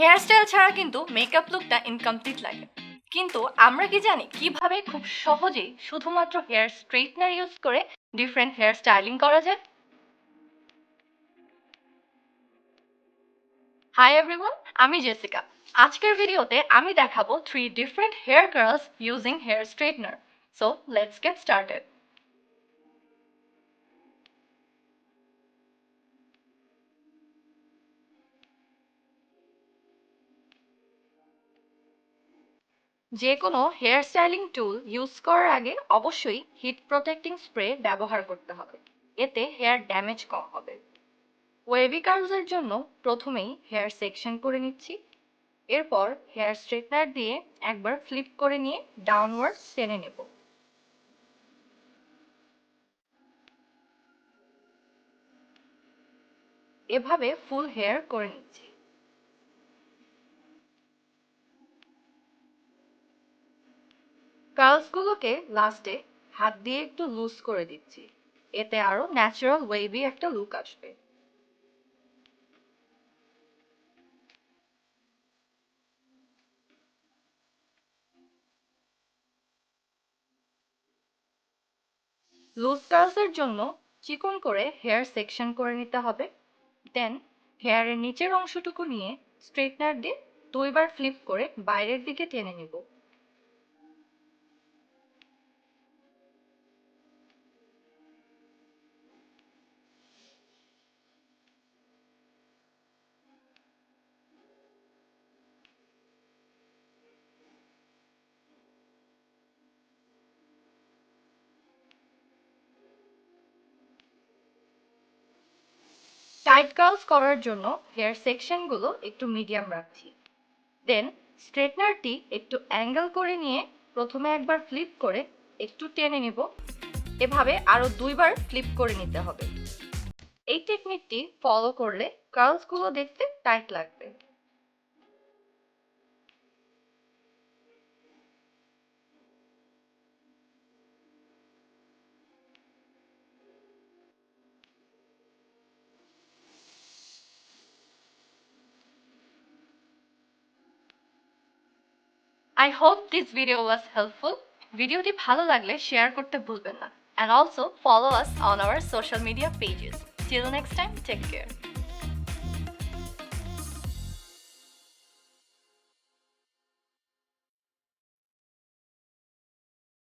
Hairstyle ছাড়া কিন্তু makeup লুকটা ইনকমপ্লিট লাগে। কিন্তু আমরা কি জানি কীভাবে খুব সহজেই শুধুমাত্র হেয়ার স্ট্রেটনার ইউজ করে ডিফারেন্ট হেয়ার স্টাইলিং করা যায়? হাই এভরিওয়ান আমি জেসিকা আজকের ভিডিওতে আমি দেখাবো three different hair curls using hair straightener so let's get started যে কোনো হেয়ার স্টাইলিং টুল ইউজ করার আগে অবশ্যই হিট প্রোটেক্টিং স্প্রে ব্যবহার করতে হবে। এতে হেয়ার ড্যামেজ কম হবে। ওয়েভি কার্লসের জন্য প্রথমেই হেয়ার সেকশন করে নিচ্ছি। এরপর হেয়ার স্ট্রেটনার দিয়ে একবার ফ্লিপ করে নিয়ে ডাউনওয়ার্ড টেনে নেব। এভাবে ফুল হেয়ার করে নিচ্ছি। কার্লসগুলোকে লাস্টে হাত দিয়ে একটু লুজ করে দিচ্ছি। এতে আরও ন্যাচারাল ওয়েভি একটা লুক আসবে। লুজ কার্লসের জন্য চিকন করে হেয়ার সেকশন করে নিতে হবে। দেন হেয়ারের নিচের অংশটুকু নিয়ে স্ট্রেটনার দিয়ে দুইবার ফ্লিপ করে বাইরের দিকে টেনে নেব। টাইট কার্লস করার জন্য হেয়ার সেকশনগুলো একটু মিডিয়াম রাখছি। দেন স্ট্রেটনারটি একটু অ্যাঙ্গেল করে নিয়ে প্রথমে একবার ফ্লিপ করে একটু টেনে নেব। এভাবে আরও দুইবার ফ্লিপ করে নিতে হবে। এই টেকনিকটি ফলো করলে কার্লসগুলো দেখতে টাইট লাগবে। I hope this video was helpful ভিডিওটি ভালো লাগলে শেয়ার করতে ভুলবেন না। And also follow us on our social media pages till next time take care